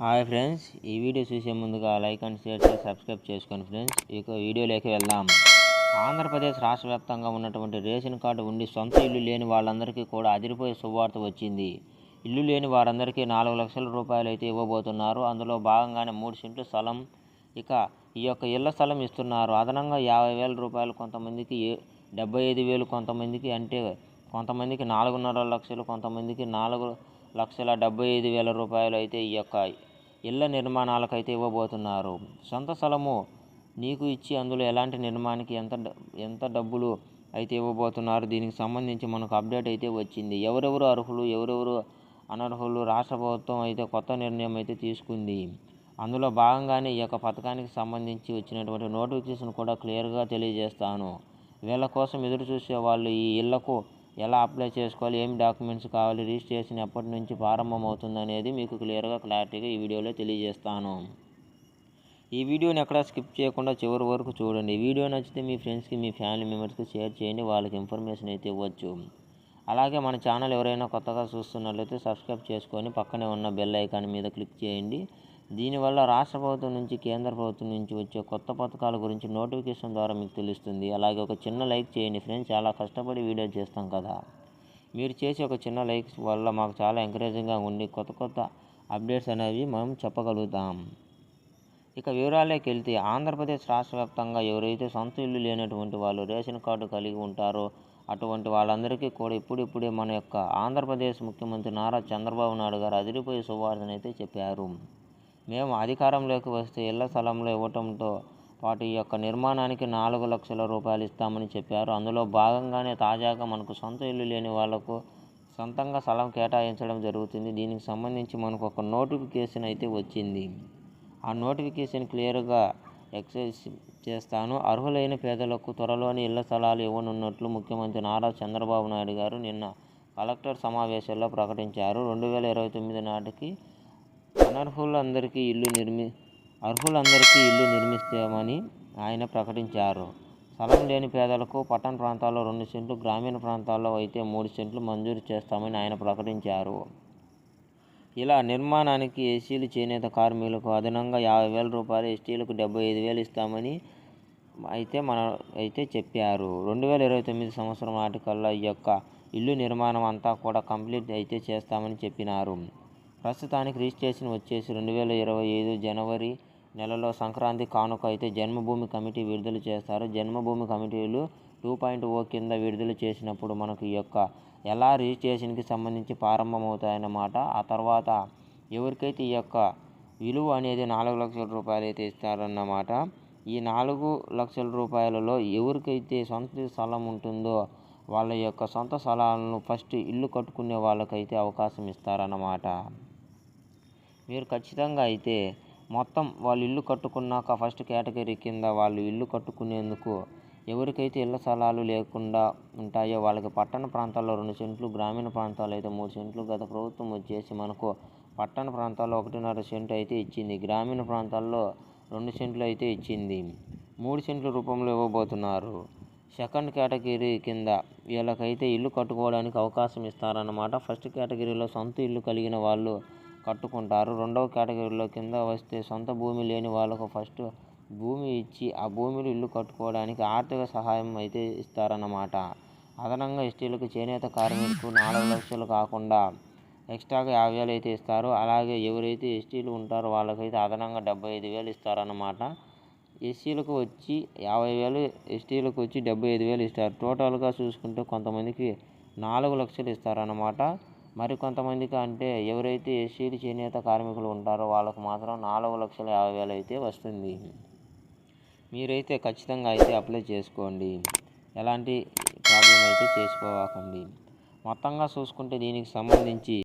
Hi friends ఈ video చూసే ముందుగా లైక్ అండ్ షేర్ చేసి సబ్స్క్రైబ్ చేసుకోండి ఫ్రెండ్స్. ఇక వీడియోలోకి వెళ్దాం. ఆంధ్రప్రదేశ్ రాష్ట్ర వ్యాప్తంగా ఉన్నటువంటి రేషన్ కార్డు ఉండి సొంత ఇల్లు లేని వాళ్ళందరికీ కూడా అదిరిపోయే శుభవార్త వచ్చింది. ఇల్లు లేని వారందరికీ నాలుగు లక్షల రూపాయలు అయితే ఇవ్వబోతున్నారు. అందులో భాగంగానే మూడు సెంట్లు స్థలం ఇక ఈ యొక్క ఇళ్ళ స్థలం ఇస్తున్నారు. అదనంగా యాభై వేల రూపాయలు కొంతమందికి డెబ్బై ఐదు వేలు కొంతమందికి అంటే కొంతమందికి నాలుగున్నర లక్షలు కొంతమందికి నాలుగు లక్షల డెబ్బై ఐదు వేల రూపాయలు అయితే ఈ యొక్క ఇళ్ళ నిర్మాణాలకైతే ఇవ్వబోతున్నారు. సొంత స్థలము నీకు ఇచ్చి అందులో ఎలాంటి నిర్మాణానికి ఎంత ఎంత డబ్బులు అయితే ఇవ్వబోతున్నారు? దీనికి సంబంధించి మనకు అప్డేట్ అయితే వచ్చింది. ఎవరెవరు అర్హులు ఎవరెవరు అనర్హులు? రాష్ట్ర ప్రభుత్వం అయితే కొత్త నిర్ణయం అయితే తీసుకుంది. అందులో భాగంగానే ఈ యొక్క పథకానికి సంబంధించి వచ్చినటువంటి నోటిఫికేషన్ కూడా క్లియర్గా తెలియజేస్తాను. వీళ్ళ కోసం ఎదురు చూసే వాళ్ళు ఈ ఇళ్ళకు ఎలా అప్లై చేసుకోవాలి ఏం డాక్యుమెంట్స్ కావాలి రిజిస్ట్రేషన్ ఎప్పటి నుంచి ప్రారంభమవుతుంది అనేది మీకు క్లియర్గా క్లారిటీగా ఈ వీడియోలో తెలియజేస్తాను. ఈ వీడియోని ఎక్కడ స్కిప్ చేయకుండా చివరి వరకు చూడండి. ఈ వీడియో నచ్చితే మీ ఫ్రెండ్స్కి మీ ఫ్యామిలీ మెంబర్స్కి షేర్ చేయండి వాళ్ళకి ఇన్ఫర్మేషన్ అయితే ఇవ్వచ్చు. అలాగే మన ఛానల్ ఎవరైనా కొత్తగా చూస్తున్నట్లయితే సబ్స్క్రైబ్ చేసుకొని పక్కనే ఉన్న బెల్ ఐకాన్ మీద క్లిక్ చేయండి. దీనివల్ల రాష్ట్ర ప్రభుత్వం నుంచి కేంద్ర ప్రభుత్వం నుంచి వచ్చే కొత్త పథకాల గురించి నోటిఫికేషన్ ద్వారా మీకు తెలుస్తుంది. అలాగే ఒక చిన్న లైక్ చేయండి ఫ్రెండ్స్. చాలా కష్టపడి వీడియో చేస్తాం కదా. మీరు చేసే ఒక చిన్న లైక్స్ వల్ల మాకు చాలా ఎంకరేజింగ్గా ఉండి కొత్త కొత్త అప్డేట్స్ అనేవి మనం చెప్పగలుగుతాం. ఇక వివరాల్లోకి వెళ్తే ఆంధ్రప్రదేశ్ రాష్ట్ర వ్యాప్తంగా ఎవరైతే సొంత ఇల్లు లేనటువంటి వాళ్ళు రేషన్ కార్డు కలిగి ఉంటారో అటువంటి వాళ్ళందరికీ కూడా ఇప్పుడిప్పుడే మన యొక్క ఆంధ్రప్రదేశ్ ముఖ్యమంత్రి నారా చంద్రబాబు నాయుడు గారు అదిరిపోయే శుభవార్తనైతే చెప్పారు. మేము అధికారంలోకి వస్తే ఇళ్ళ స్థలంలో ఇవ్వటంతో పాటు ఈ యొక్క నిర్మాణానికి నాలుగు లక్షల రూపాయలు ఇస్తామని చెప్పారు. అందులో భాగంగానే తాజాగా మనకు సొంత ఇల్లు లేని వాళ్ళకు సొంతంగా స్థలం కేటాయించడం జరుగుతుంది. దీనికి సంబంధించి మనకు ఒక నోటిఫికేషన్ అయితే వచ్చింది. ఆ నోటిఫికేషన్ క్లియర్గా ఎక్సైజ్ చేస్తాను. అర్హులైన పేదలకు త్వరలోని ఇళ్ళ స్థలాలు ఇవ్వనున్నట్లు ముఖ్యమంత్రి నారా చంద్రబాబు నాయుడు గారు నిన్న కలెక్టర్ సమావేశంలో ప్రకటించారు. రెండు వేల ఇరవై తొమ్మిది నాటికి అనర్హులందరికీ ఇల్లు నిర్మి అర్హులందరికీ ఇల్లు నిర్మిస్తామని ఆయన ప్రకటించారు. స్థలం లేని పేదలకు పట్టణ ప్రాంతాల్లో రెండు సెంట్లు గ్రామీణ ప్రాంతాల్లో అయితే మూడు సెంట్లు మంజూరు చేస్తామని ఆయన ప్రకటించారు. ఇలా నిర్మాణానికి ఎస్సీలు చేనేత కార్మికులకు అదనంగా యాభై వేల రూపాయలు ఎస్టీలకు డెబ్బై ఐదు వేలు ఇస్తామని అయితే మన అయితే చెప్పారు. రెండు వేల ఇరవై తొమ్మిది సంవత్సరం నాటికల్లా ఈ యొక్క ఇల్లు నిర్మాణం అంతా కూడా కంప్లీట్ అయితే చేస్తామని చెప్పినారు. ప్రస్తుతానికి రిజిస్ట్రేషన్ వచ్చేసి రెండు వేల ఇరవై ఐదు జనవరి నెలలో సంక్రాంతి కానుక అయితే జన్మభూమి కమిటీ విడుదల చేస్తారు. జన్మభూమి కమిటీలు టూ పాయింట్ ఓ కింద విడుదల చేసినప్పుడు మనకు ఈ యొక్క ఎలా రిజిస్ట్రేషన్కి సంబంధించి ప్రారంభమవుతాయన్నమాట. ఆ తర్వాత ఎవరికైతే ఈ యొక్క విలువ అనేది నాలుగు లక్షల రూపాయలు అయితే ఇస్తారన్నమాట. ఈ నాలుగు లక్షల రూపాయలలో ఎవరికైతే సొంత స్థలం ఉంటుందో వాళ్ళ యొక్క సొంత స్థలాలను ఫస్ట్ ఇల్లు కట్టుకునే వాళ్ళకైతే అవకాశం ఇస్తారన్నమాట. మీరు ఖచ్చితంగా అయితే మొత్తం వాళ్ళు ఇల్లు కట్టుకున్నాక ఫస్ట్ కేటగిరీ కింద వాళ్ళు ఇల్లు కట్టుకునేందుకు ఎవరికైతే ఇళ్ళ స్థలాలు లేకుండా ఉంటాయో వాళ్ళకి పట్టణ ప్రాంతాల్లో రెండు సెంట్లు గ్రామీణ ప్రాంతాల్లో అయితే మూడు సెంట్లు గత ప్రభుత్వం వచ్చేసి మనకు పట్టణ ప్రాంతాల్లో ఒకటిన్నర సెంటు అయితే ఇచ్చింది గ్రామీణ ప్రాంతాల్లో రెండు సెంట్లు అయితే ఇచ్చింది. మూడు సెంట్ల రూపంలో ఇవ్వబోతున్నారు. సెకండ్ కేటగిరీ కింద వీళ్ళకైతే ఇల్లు కట్టుకోవడానికి అవకాశం ఇస్తారన్నమాట. ఫస్ట్ కేటగిరీలో సొంత ఇల్లు కలిగిన వాళ్ళు కట్టుకుంటారు. రెండవ కేటగిరీలో కింద వస్తే సొంత భూమి లేని వాళ్ళకు ఫస్ట్ భూమి ఇచ్చి ఆ భూమిలో ఇల్లు కట్టుకోవడానికి ఆర్థిక సహాయం అయితే ఇస్తారన్నమాట. అదనంగా ఎస్టీలకు చేనేత కార్మికులకు నాలుగు లక్షలు కాకుండా ఎక్స్ట్రాగా యాభై వేలు అయితే ఇస్తారు. అలాగే ఎవరైతే ఎస్టీలు ఉంటారో వాళ్ళకైతే అదనంగా డెబ్బై ఐదు వేలు ఇస్తారన్నమాట. ఎస్సీలకు వచ్చి యాభై వేలు ఎస్టీలకు వచ్చి డెబ్బై ఐదు వేలు ఇస్తారు. టోటల్గా చూసుకుంటే కొంతమందికి నాలుగు లక్షలు ఇస్తారన్నమాట. మరి కొంతమందికి అంటే ఎవరైతే ఎస్సీలు చేనేత కార్మికులు ఉంటారో వాళ్ళకు మాత్రం నాలుగు లక్షల యాభై వేలు అయితే వస్తుంది. మీరైతే ఖచ్చితంగా అయితే అప్లై చేసుకోండి. ఎలాంటి ప్రాబ్లం అయితే చేసుకోవకండి. మొత్తంగా చూసుకుంటే దీనికి సంబంధించి